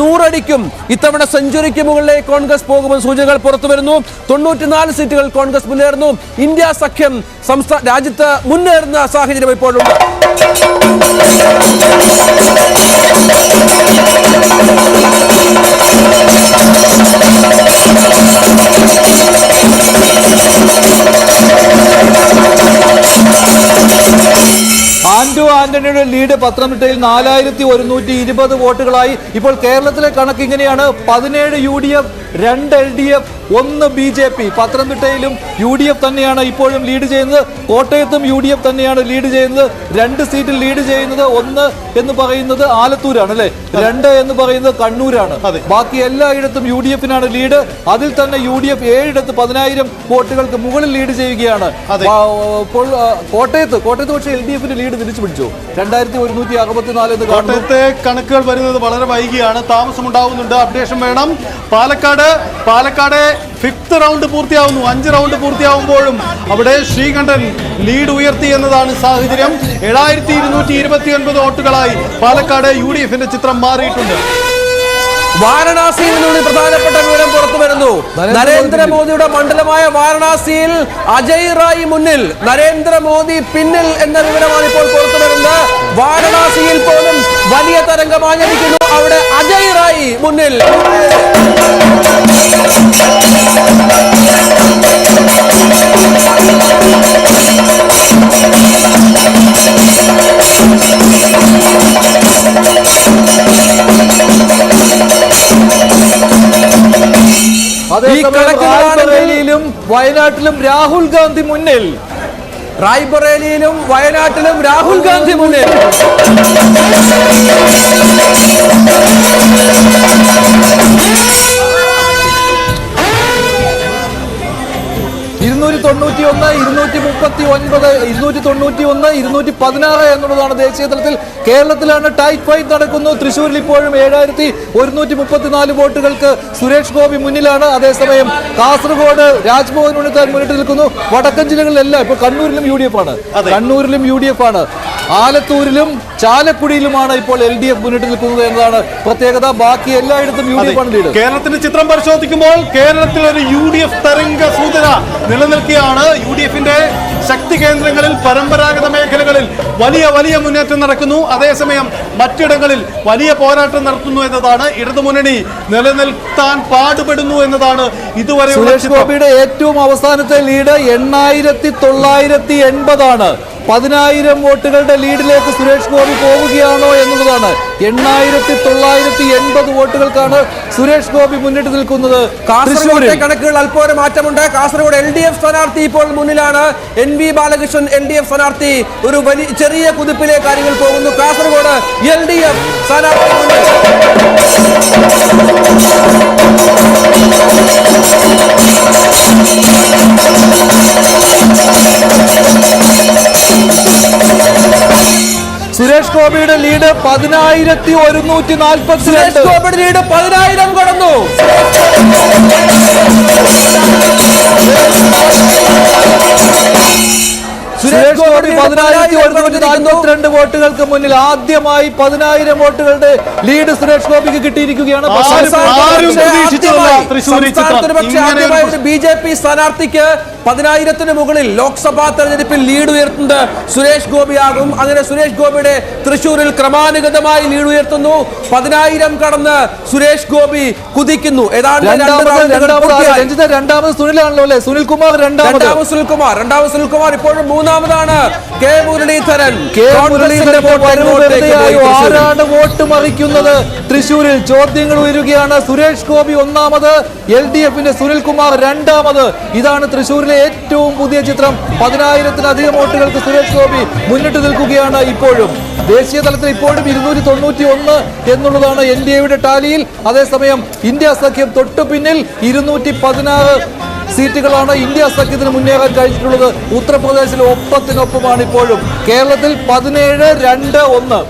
നൂറടിക്കും ഇത്തവണ സെഞ്ചുറിക്ക് മുകളിലേക്ക് കോൺഗ്രസ് പോകുമെന്ന് സൂചനകൾ പുറത്തു വരുന്നു. തൊണ്ണൂറ്റിനാല് സീറ്റുകൾ കോൺഗ്രസ് മുന്നേറുന്നു. ഇന്ത്യ സഖ്യം സംസ്ഥാന രാജ്യത്ത് മുന്നേറുന്ന സാഹചര്യം ഇപ്പോഴുണ്ട്. ആന്റോ ആന്റണിയുടെ ലീഡ് പത്തനംതിട്ടയിൽ നാലായിരത്തി ഒരുന്നൂറ്റി ഇരുപത് വോട്ടുകളായി. ഇപ്പോൾ കേരളത്തിലെ കണക്ക് ഇങ്ങനെയാണ്. പതിനേഴ് യു ഡി എഫ് രണ്ട് എൽ ഡി എഫ് ഒന്ന് ബി ജെ പി. പത്തനംതിട്ടയിലും യു ഡി എഫ് തന്നെയാണ് ഇപ്പോഴും ലീഡ് ചെയ്യുന്നത്. കോട്ടയത്തും യു ഡി എഫ് തന്നെയാണ് ലീഡ് ചെയ്യുന്നത്. രണ്ട് സീറ്റിൽ ലീഡ് ചെയ്യുന്നത് ഒന്ന് എന്ന് പറയുന്നത് ആലത്തൂരാണ് അല്ലെ? രണ്ട് എന്ന് പറയുന്നത് കണ്ണൂരാണ്. ബാക്കി എല്ലായിടത്തും യു ഡി എഫിനാണ് ലീഡ് അതിൽ തന്നെ യു ഡി എഫ് ഏഴിടത്ത് പതിനായിരം വോട്ടുകൾക്ക് മുകളിൽ ലീഡ് ചെയ്യുകയാണ്. ഇപ്പോൾ കോട്ടയത്ത് കോട്ടയത്ത് പക്ഷേ എൽ ഡി എഫിന്റെ ലീഡ് തിരിച്ചു പിടിച്ചു? രണ്ടായിരത്തി ഒരുന്നൂറ്റി അറുപത്തിനാല് എന്ന് കോട്ടയത്തെ കണക്കുകൾ വരുന്നത് വളരെ വൈകിയാണ്. താമസമുണ്ടാവുന്നുണ്ട്. അപ്ഡേഷൻ വേണം. പാലക്കാട് പാലക്കാട് ഫിഫ്ത്ത് റൗണ്ട് പൂർത്തിയാവുന്നു. അഞ്ച് റൗണ്ട് പൂർത്തിയാവുമ്പോഴും അവിടെ ശ്രീകണ്ഠൻ ലീഡ് ഉയർത്തി എന്നതാണ് സാഹചര്യം. ഏഴായിരത്തി ഇരുന്നൂറ്റി ഇരുപത്തി ഒൻപത് വോട്ടുകളായി പാലക്കാട് യു ഡി എഫിന്റെ ചിത്രം മാറിയിട്ടുണ്ട്. വാരണാസിയിൽ നിന്നുള്ള പ്രധാനപ്പെട്ട വിവരം പുറത്തു വരുന്നു. നരേന്ദ്രമോദിയുടെ മണ്ഡലമായ വാരണാസിയിൽ അജയ് റായി മുന്നിൽ നരേന്ദ്രമോദി പിന്നിൽ എന്ന വിവരമാണ് ഇപ്പോൾ പുറത്തു വരുന്നത്. വാരണാസിയിൽ പോലും വലിയ തരംഗമാഞ്ഞിരിക്കുന്നു അവിടെ അജയ് റായി മുന്നിൽ. കണക്കുകളാണെങ്കിൽ- റായ്ബറേലിയിലും വയനാട്ടിലും രാഹുൽ ഗാന്ധി മുന്നിൽ. റായ്ബറേലിയിലും വയനാട്ടിലും രാഹുൽ ഗാന്ധി മുന്നിൽ. ഇരുന്നൂറ്റി തൊണ്ണൂറ്റി ഒന്ന് ഇരുന്നൂറ്റി മുപ്പത്തി ഒൻപത് ഇരുന്നൂറ്റി തൊണ്ണൂറ്റി ഒന്ന് ഇരുന്നൂറ്റി പതിനാറ് എന്നുള്ളതാണ് ദേശീയ തലത്തിൽ. കേരളത്തിലാണ് ടൈറ്റ് ഫൈറ്റ് നടക്കുന്നു. തൃശ്ശൂരിൽ ഇപ്പോഴും ഏഴായിരത്തി ഒരുന്നൂറ്റി മുപ്പത്തിനാല് വോട്ടുകൾക്ക് സുരേഷ് ഗോപി മുന്നിലാണ്. അതേസമയം കാസർഗോഡ് രാജ്ഭവൻ ഉണ്ണിത്താൻ മുന്നിട്ട് നിൽക്കുന്നു. വടക്കൻ ജില്ലകളിലെല്ലാം ഇപ്പോൾ കണ്ണൂരിലും യു ഡി എഫ് ആണ് കണ്ണൂരിലും യു ഡി എഫ് ആണ്. ആലത്തൂരിലും ചാലക്കുടിയിലുമാണ് ഇപ്പോൾ എൽ ഡി എഫ് മുന്നിട്ട് നിൽക്കുന്നത് എന്നതാണ് പ്രത്യേകത. ബാക്കി എല്ലായിടത്തും യു ഡി എഫ് ആണ് ലീഡ് കേരളത്തിന്റെ ചിത്രം പരിശോധിക്കുമ്പോൾ കേരളത്തിൽ ഒരു യു ഡി എഫ് തരംഗ സൂചന നിലനിൽക്കുകയാണ്. യു ഡി എഫിന്റെ ശക്തി കേന്ദ്രങ്ങളിൽ പരമ്പരാഗത മേഖലകളിൽ വലിയ വലിയ മുന്നേറ്റം നടക്കുന്നു. അതേസമയം മറ്റിടങ്ങളിൽ വലിയ പോരാട്ടം നടത്തുന്നു എന്നതാണ് ഇടതുമുന്നണി നിലനിൽത്താൻ പാടുപെടുന്നു എന്നതാണ് ഇതുവരെ ഏറ്റവും അവസാനത്തെ ലീഡ് എണ്ണായിരത്തി തൊള്ളായിരത്തി എൺപതാണ്. പതിനായിരം വോട്ടുകളുടെ ലീഡിലേക്ക് സുരേഷ് ഗോപി പോവുകയാണോ എന്നുള്ളതാണ്. എണ്ണായിരത്തി തൊള്ളായിരത്തി എൺപത് വോട്ടുകൾക്കാണ് സുരേഷ് ഗോപി മുന്നിട്ട് നിൽക്കുന്നത്. കാസർഗോഡ് കണക്കുകൾ അല്പം മാറ്റമുണ്ട്. കാസർഗോഡ് എൽ ഡി എഫ് സ്ഥാനാർത്ഥി ഇപ്പോൾ മുന്നിലാണ്. N V Balakrishnan L D F സ്ഥാനാർത്ഥി ഒരു വലിയ ചെറിയ കുതിപ്പിലെ കാര്യങ്ങൾ പോകുന്നു. കാസർഗോഡ് എൽ ഡി എഫ് സ്ഥാനാർത്ഥി മുന്നിൽ. സുരേഷ് ഗോപിയുടെ ലീഡ് പതിനായിരത്തി ഒരുന്നൂറ്റി നാൽപ്പത്തി സുരേഷ് ഗോപിയുടെ ലീഡ് പതിനായിരം കടന്നു സുരേഷ് ഗോപി പതിനായിരത്തി ഒരുന്നൂറ്റി. നാൽപ്പത്തിരണ്ട് വോട്ടുകൾക്ക് മുന്നിൽ ആദ്യമായി പതിനായിരം വോട്ടുകളുടെ ലീഡ് സുരേഷ് ഗോപിക്ക് കിട്ടിയിരിക്കുകയാണ്. ബി ജെ പി സ്ഥാനാർത്ഥിക്ക് പതിനായിരത്തിന് മുകളിൽ ലോക്സഭാ തെരഞ്ഞെടുപ്പിൽ ലീഡ് ഉയർത്തുന്നത് സുരേഷ് ഗോപിയാകും. അങ്ങനെ സുരേഷ് ഗോപിയുടെ തൃശൂരിൽ ക്രമാനുഗതമായി ലീഡ് ഉയർത്തുന്നു. പതിനായിരം കടന്ന് സുരേഷ് ഗോപി കുതിക്കുന്നു. ഏതാണ്ട് രണ്ടാമത് സുനിലാണല്ലോ അല്ലെ? സുനിൽ കുമാർ രണ്ടാമത് സുനിൽ സുനിൽകുമാർ രണ്ടാമത് സുനിൽകുമാർ. ഇപ്പോഴും മൂന്നാമതാണ് മുരളീധരൻ. കെ മുരളീധരൻ. ആരാണ് വോട്ട് മറിക്കുന്നത്? തൃശൂരിൽ ചോദ്യങ്ങൾ ഉയരുകയാണ്. സുരേഷ് ഗോപി ഒന്നാമത് എൽ ഡി എഫിന്റെ സുനിൽകുമാർ രണ്ടാമത്. ഇതാണ് തൃശൂരിലെ ഏറ്റവും പുതിയ ചിത്രം. പതിനായിരത്തിലധികം വോട്ടുകൾക്ക് സുരേഷ് ഗോപി മുന്നിട്ട് നിൽക്കുകയാണ് ഇപ്പോഴും. ദേശീയ തലത്തിൽ ഇപ്പോഴും ഇരുന്നൂറ്റി തൊണ്ണൂറ്റി ഒന്ന് എന്നുള്ളതാണ് എൻ ഡി എയുടെ ടാലിയിൽ. അതേസമയം ഇന്ത്യ സഖ്യം തൊട്ടു പിന്നിൽ ഇരുന്നൂറ്റി പതിനാറ് സീറ്റുകളാണ് ഇന്ത്യ സഖ്യത്തിന് മുന്നേറാൻ കഴിഞ്ഞിട്ടുള്ളത്. ഉത്തർപ്രദേശിൽ ഒപ്പത്തിനൊപ്പമാണ് ഇപ്പോഴും. കേരളത്തിൽ പതിനേഴ് രണ്ട് ഒന്ന്.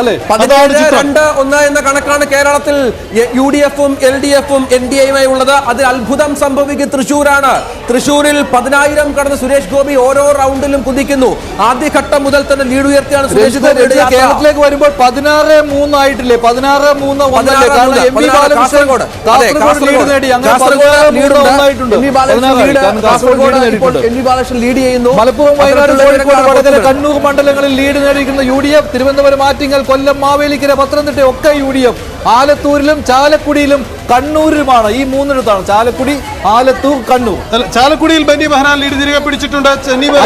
അല്ലേ. രണ്ട് ഒന്ന് എന്ന കണക്കാണ് കേരളത്തിൽ യു ഡി എഫും എൽ ഡി എഫും എൻ ഡി എയുമായി ഉള്ളത്. അതിൽ അത്ഭുതം സംഭവിക്കുക തൃശൂരാണ് തൃശൂരിൽ പതിനായിരം കടന്ന് സുരേഷ് ഗോപി ഓരോ റൗണ്ടിലും കുതിക്കുന്നു. ആദ്യഘട്ടം മുതൽ തന്നെ ലീഡ് ഉയർത്തിയാണ് സുരേഷ് യാത്ര. കേരളത്തിലേക്ക് വരുമ്പോൾ പതിനാറ് മൂന്നായിട്ടില്ലേ പതിനാറ് മൂന്ന് ലീഡ് ചെയ്യുന്നു. മലപ്പുറം വയനാട് കോഴിക്കോട്. കണ്ണൂർ മണ്ഡലങ്ങളിൽ lead നേടിയിരിക്കുന്ന U D F Thiruvananthapuram Attingal Kollam Mavelikkara Pathanamthitta ഒക്കെ യു ഡി എഫ്. ആലത്തൂരിലും ചാലക്കുടിയിലും കണ്ണൂരിലുമാണ് ഈ മൂന്നിടത്താണ് ചാലക്കുടി ആലത്തൂർ കണ്ണൂർ. ചാലക്കുടിയിൽ ബെന്നി ബെഹനാൻ ലീഡ് തിരികെ പിടിച്ചിട്ടുണ്ട്.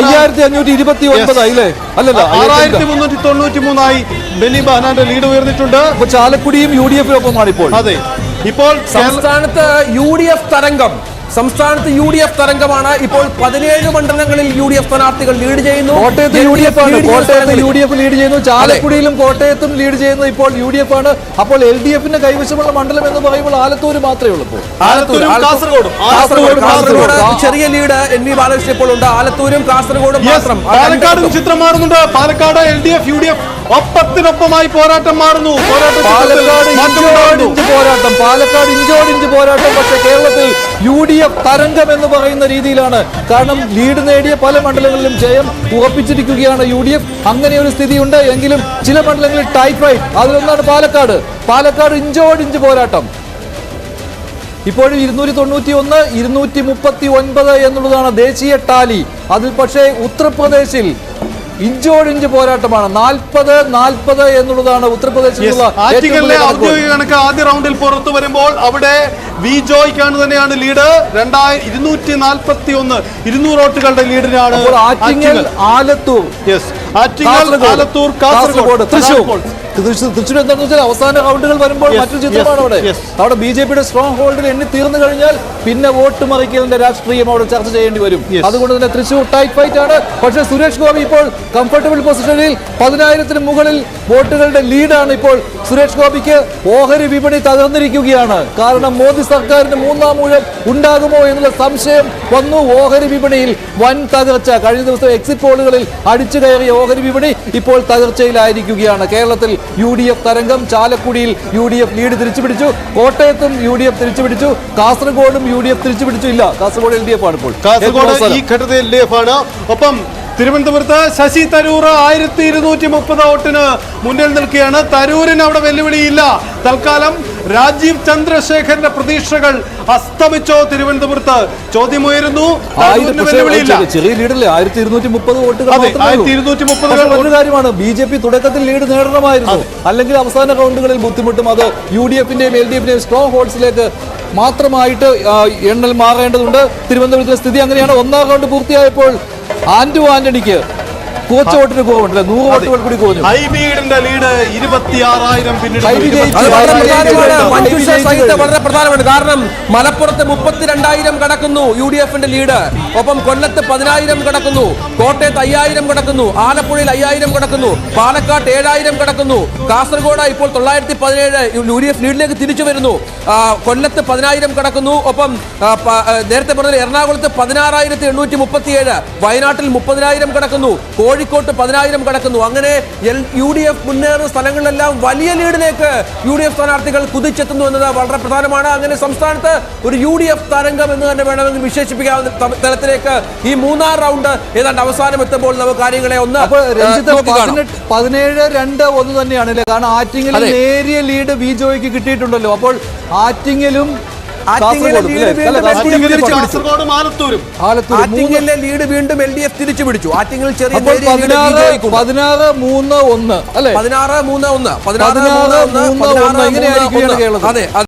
അയ്യായിരത്തി അഞ്ഞൂറ്റി ഇരുപത്തി ഒൻപതായി അല്ലേ അല്ലല്ല ആറായിരത്തി മുന്നൂറ്റി തൊണ്ണൂറ്റി മൂന്നായി ബെന്നി ബെഹനാന്റെ ലീഡ് ഉയർന്നിട്ടുണ്ട്. അപ്പൊ ചാലക്കുടിയും യു ഡി എഫിനൊപ്പമാണ് ഇപ്പോൾ. അതെ. ഇപ്പോൾ സംസ്ഥാനത്ത് യു ഡി എഫ് തരംഗം. സംസ്ഥാനത്ത് യു ഡി എഫ് തരംഗമാണ്. ഇപ്പോൾ പതിനേഴ് മണ്ഡലങ്ങളിൽ യു ഡി എഫ് സ്ഥാനാർത്ഥികൾ ലീഡ് ചെയ്യുന്നു. കോട്ടയത്ത് യു ഡി എഫ് ആണ്. കോട്ടയത്ത്. യു ഡി എഫ് ലീഡ് ചെയ്യുന്നു ചാലക്കുടിയിലും കോട്ടയത്തും ലീഡ് ചെയ്യുന്നത് ഇപ്പോൾ യു ഡി എഫ് ആണ്. അപ്പോൾ എൽ ഡി എഫിന്റെ കൈവശമുള്ള മണ്ഡലം എന്ന് പറയുമ്പോൾ ആലത്തൂർ മാത്രമേ ഉള്ളൂ കാസർഗോഡ്. ചെറിയ ലീഡ് എൻ വി ബാലകൃഷ്ണൻ ഇപ്പോൾ ഉണ്ട്. ആലത്തൂരും കാസർഗോഡും മാത്രം. പാലക്കാട് ചിത്രം മാറുന്നുണ്ട് Palakkad L D F U D F ഒപ്പത്തിനൊപ്പമായി പോരാട്ടം മാറുന്നു. പോരാട്ട പാലക്കാട്. ഇഞ്ചോടിഞ്ച് പോരാട്ടം. പാലക്കാട് ഇഞ്ചോടിഞ്ച് പോരാട്ടം. പക്ഷേ കേരളത്തിൽ യു ഡി എഫ് തരംഗം എന്ന് പറയുന്ന രീതിയിലാണ്. കാരണം ലീഡ് നേടിയ പല മണ്ഡലങ്ങളിലും ജയം ഉറപ്പിച്ചിരിക്കുകയാണ് യു ഡി എഫ് അങ്ങനെ ഒരു സ്ഥിതിയുണ്ട്. എങ്കിലും ചില മണ്ഡലങ്ങളിൽ ടൈഫൈഡ് അതിലൊന്നാണ് പാലക്കാട്. പാലക്കാട് ഇഞ്ചോടിഞ്ച് പോരാട്ടം. ഇപ്പോഴും ഇരുന്നൂറ്റി തൊണ്ണൂറ്റി ഒന്ന് ഇരുന്നൂറ്റി മുപ്പത്തി ഒൻപത് എന്നുള്ളതാണ് ദേശീയ ടാലി. അതിൽ പക്ഷേ ഉത്തർപ്രദേശിൽ ഇഞ്ചോടിഞ്ച് പോരാട്ടമാണ്. നാൽപ്പത് നാൽപ്പത് എന്നുള്ളതാണ് ഉത്തർപ്രദേശിലുള്ള. ഔദ്യോഗിക കണക്ക് ആദ്യ റൗണ്ടിൽ പുറത്തു വരുമ്പോൾ അവിടെ വി ജോയ്ക്കാണ് തന്നെയാണ് ലീഡ് രണ്ടായിരം ഇരുന്നൂറ്റി നാൽപ്പത്തി ഒന്ന് ഇരുന്നൂറ് വോട്ടുകളുടെ ലീഡിനാണ് ആലത്തൂർ. ആലത്തൂർ കാസർഗോഡ്. തൃശ്ശൂർ കാസർഗോഡ്. തൃശൂർ. തൃശ്ശൂർ എന്താണെന്ന് വെച്ചാൽ അവസാന റൗണ്ടുകൾ വരുമ്പോൾ മറ്റൊരു ചിത്രമാണ് അവിടെ. അവിടെ ബി ജെ പിയുടെ സ്ട്രോങ് ഹോൾഡിൽ എണ്ണി തീർന്നു കഴിഞ്ഞാൽ പിന്നെ വോട്ട് മറിക്കലിന്റെ രാഷ്ട്രീയം അവിടെ ചർച്ച ചെയ്യേണ്ടി വരും. അതുകൊണ്ട് തന്നെ തൃശ്ശൂർ ടൈറ്റ് ഫൈറ്റ് ആണ്. പക്ഷെ സുരേഷ് ഗോപി ഇപ്പോൾ കംഫർട്ടബിൾ പൊസിഷനിൽ പതിനായിരത്തിന് മുകളിൽ വോട്ടുകളുടെ ലീഡാണ് ഇപ്പോൾ സുരേഷ് ഗോപിക്ക് ഓഹരി വിപണി തകർന്നിരിക്കുകയാണ്. കാരണം മോദി സർക്കാരിന് മൂന്നാം ഊഴം ഉണ്ടാകുമോ എന്നുള്ള സംശയം വന്നു. ഓഹരി വിപണിയിൽ വൻ തകർച്ച. കഴിഞ്ഞ ദിവസം എക്സിറ്റ് പോളുകളിൽ അടിച്ചു കയറിയ ഓഹരി വിപണി ഇപ്പോൾ തകർച്ചയിലായിരിക്കുകയാണ്. കേരളത്തിൽ യു ഡി എഫ് തരംഗം ചാലക്കുടിയിൽ യു ഡി എഫ് ലീഡ് തിരിച്ചുപിടിച്ചു. കോട്ടയത്തും യു ഡി എഫ് തിരിച്ചുപിടിച്ചു. കാസർഗോഡും യു ഡി എഫ് തിരിച്ചുപിടിച്ചു ഇല്ല കാസർഗോഡ് എൽ ഡി എഫ് ആണ് ഇപ്പോൾ. കാസർഗോഡ് ഈ ഘട്ടത്തിൽ എൽ ഡി എഫ് ആണ്. ഒപ്പം തിരുവനന്തപുരത്ത് ശശി തരൂർ ആയിരത്തി ഇരുന്നൂറ്റി മുപ്പത് വോട്ടിന് മുന്നിൽ നിൽക്കുകയാണ്. തരൂരിന് അവിടെ വെല്ലുവിളിയില്ല. തൽക്കാലം രാജീവ് ചന്ദ്രശേഖരന്റെ പ്രതീക്ഷകൾ അസ്തമിച്ചോ തിരുവനന്തപുരത്ത്. ചോദ്യമുയരുന്നു. ചെറിയ- ലീഡല്ലേ? ആയിരത്തി ഇരുന്നൂറ്റി മുപ്പത് വോട്ടുകൾ പക്ഷേ കാര്യമാണ് ബി ജെ പി തുടക്കത്തിൽ ലീഡ് നേടണമായിരുന്നു. അല്ലെങ്കിൽ അവസാന റൗണ്ടുകളിൽ ബുദ്ധിമുട്ടും അത് യു ഡി എഫിന്റെയും എൽ ഡി എഫിന്റെയും സ്ട്രോങ് ഹോൾഡ്സിലേക്ക് മാത്രമായിട്ട് എണ്ണൽ മാറേണ്ടതുണ്ട്. തിരുവനന്തപുരത്തിലെ സ്ഥിതി അങ്ങനെയാണ്. ഒന്നാം റൗണ്ട് പൂർത്തിയായപ്പോൾ ആന്റു ആന്റണിക്ക് കോച്ച് വോട്ടിന് പോകുന്നുണ്ട്? നൂറ് വോട്ടുകൾ കൂടി പോകുന്നു ഹൈബീഡിന്റെ ലീഡ് ഇരുപത്തിയാറായിരം വളരെ പ്രധാനമാണ്. കാരണം മലപ്പുറത്ത് മുപ്പത്തിരണ്ടായിരം കടക്കുന്നു യു ഡി എഫിന്റെ ലീഡ്. ഒപ്പം കൊല്ലത്ത് പതിനായിരം കടക്കുന്നു. കോട്ടയത്ത് അയ്യായിരം കടക്കുന്നു. ആലപ്പുഴയിൽ അയ്യായിരം കടക്കുന്നു. പാലക്കാട്ട് ഏഴായിരം കടക്കുന്നു. കാസർഗോഡ് ഇപ്പോൾ തൊള്ളായിരത്തി പതിനേഴ് യു ഡി എഫ് ലീഡിലേക്ക് തിരിച്ചു വരുന്നു. കൊല്ലത്ത് പതിനായിരം കടക്കുന്നു. ഒപ്പം നേരത്തെ പറഞ്ഞ എറണാകുളത്ത് പതിനാറായിരത്തി എണ്ണൂറ്റി മുപ്പത്തിയേഴ്. വയനാട്ടിൽ മുപ്പതിനായിരം കടക്കുന്നു. കോഴിക്കോട്ട് പതിനായിരം കടക്കുന്നു. അങ്ങനെ എൽ യു ഡി എഫ് മുന്നേറുന്ന സ്ഥലങ്ങളിലെല്ലാം വലിയ ലീഡിലേക്ക് യു ഡി എഫ് സ്ഥാനാർത്ഥികൾ കുതിച്ചെത്തുന്നു എന്നത് വളരെ പ്രധാനമാണ്. അങ്ങനെ സംസ്ഥാനത്ത് ഒരു യു ഡി എഫ് തരംഗം എന്ന് തന്നെ വേണമെങ്കിൽ വിശേഷിപ്പിക്കാവുന്ന തലത്തിലേക്ക് ഈ മൂന്നാം റൗണ്ട് ഏതാണ്ട് അവസാനം എത്തുമ്പോൾ നമുക്ക് കാര്യങ്ങളെ ഒന്ന് പതിനേഴ് രണ്ട് ഒന്ന് തന്നെയാണ് കാരണം ആറ്റിങ്ങിൽ. നേരിയ ലീഡ് ബി ജോയ്ക്ക് കിട്ടിയിട്ടുണ്ടല്ലോ. അപ്പോൾ ആറ്റിങ്ങലും കാസർഗോഡും ലീഡ് അല്ലേ? വീണ്ടും അല്ല, എൽ ഡി എഫ് കാസർഗോഡ് തിരിച്ചു പിടിച്ചു. ആലത്തൂരും ആറ്റിങ്ങലിലെ ലീഡ് വീണ്ടും എൽ ഡി എഫ് തിരിച്ചു പിടിച്ചു ആറ്റിങ്ങൽ ചെറിയ പതിനാറ് മൂന്ന് ഒന്ന് അല്ലേ പതിനാറ് മൂന്ന് ഒന്ന് പതിനാറ് മൂന്ന് ഒന്ന്. അതെ